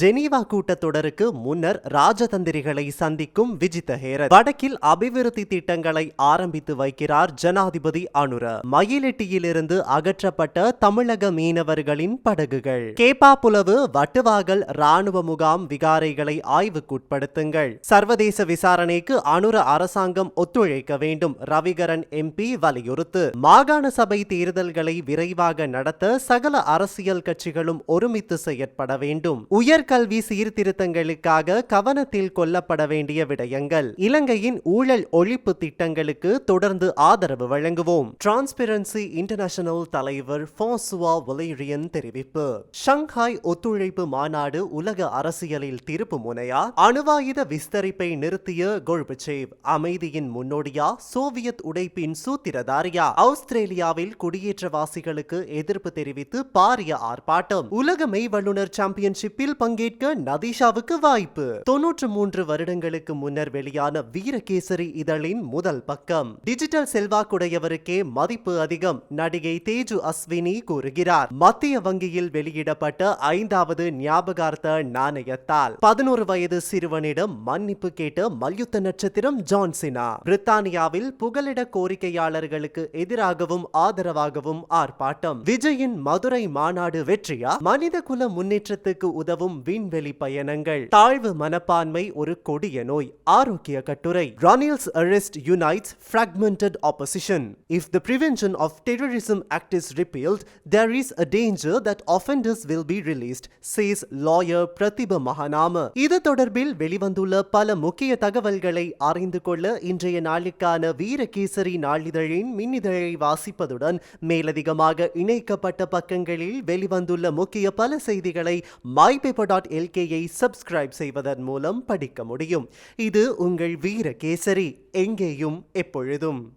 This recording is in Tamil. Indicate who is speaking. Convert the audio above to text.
Speaker 1: ஜெனீவா கூட்டத்தொடருக்கு முன்னர் ராஜதந்திரிகளை சந்திக்கும் விஜித ஹேரத் வடக்கில் அபிவிருத்தி திட்டங்களை ஆரம்பித்து வைக்கிறார் ஜனாதிபதி அனுர. மயிலெட்டியிலிருந்து அகற்றப்பட்ட தமிழக மீனவர்களின் படகுகள். கேப்பா புலவு வட்டுவாகல் ராணுவ முகாம் விகாரைகளை ஆய்வுக்குட்படுத்துங்கள். சர்வதேச விசாரணைக்கு அனுர அரசாங்கம் ஒத்துழைக்க வேண்டும் ரவிகரன் எம்பி வலியுறுத்து. மாகாண சபை தேர்தல்களை விரைவாக நடத்த சகல அரசியல் கட்சிகளும் ஒருமித்து செயற்பட வேண்டும். உயர் உயர்கல்வி சீர்திருத்தங்களுக்காக கவனத்தில் கொள்ளப்பட வேண்டிய விடயங்கள். இலங்கையின் ஊழல் ஒழிப்பு திட்டங்களுக்கு தொடர்ந்து ஆதரவு வழங்குவோம். டிரான்ஸ்பெரன்சி இன்டர்நேஷனல் தலைவர் ஃபாசுவா வலேரியன் தெரிவிப்பு. ஷங்காய் ஒத்துழைப்பு மாநாடு உலக அரசியலில் திருப்பு முனையா? அணுவாயுத விஸ்தரிப்பை நிறுத்திய கோர்பச்சேவ் அமைதியின் முன்னோடியா? சோவியத் உடைப்பின் சூத்திரதாரியா? ஆஸ்திரேலியாவில் குடியேற்றவாசிகளுக்கு எதிர்ப்பு தெரிவித்து பாரிய ஆர்ப்பாட்டம். உலக மெய் வல்லுநர் சாம்பியன்ஷிப்பில் பங்கு பங்கேற்க நதீஷாவுக்கு வாய்ப்பு. தொன்னூற்று மூன்று வருடங்களுக்கு முன்னர் வெளியான வீரகேசரி இதழின் முதல் பக்கம். டிஜிட்டல் செல்வாக்குடையவருக்கே மதிப்பு அதிகம் நடிகை தேஜு அஸ்வினி கூறுகிறார். மத்திய வங்கியில் வெளியிடப்பட்ட ஐந்தாவது ஞாபகார்த்த நாணயத்தால் பதினோரு வயது சிறுவனிடம் மன்னிப்பு கேட்ட மல்யுத்த நட்சத்திரம் ஜான்சினா பிரித்தானியாவில் புகலிட கோரிக்கையாளர்களுக்கு எதிராகவும் ஆதரவாகவும் ஆர்ப்பாட்டம். விஜயின் மதுரை மாநாடு வெற்றியா? மனித குல முன்னேற்றத்துக்கு உதவும் விண்வெளி பயணங்கள். தாழ்வு மனப்பான்மை ஒரு கொடிய நோய். ஆரோக்கிய கட்டுரை. Ranil's arrest unites fragmented opposition if the prevention of terrorism act is repealed there is a danger that offenders will be released says lawyer Prathiba மகாநாம இது தொடர்பில் வெளிவந்துள்ள பல முக்கிய தகவல்களை அறிந்து கொள்ள இன்றைய நாளுக்கான வீரகேசரி நாளிதழின் மின்னிதழை வாசிப்பதுடன் மேலதிகமாக இணைக்கப்பட்ட பக்கங்களில் வெளிவந்துள்ள முக்கிய பல செய்திகளை மைபேப்பர் டாட் எல்கேயை சப்ஸ்கிரைப் செய்வதன் மூலம் படிக்க முடியும். இது உங்கள் வீர கேசரி எங்கேயும் எப்பொழுதும்.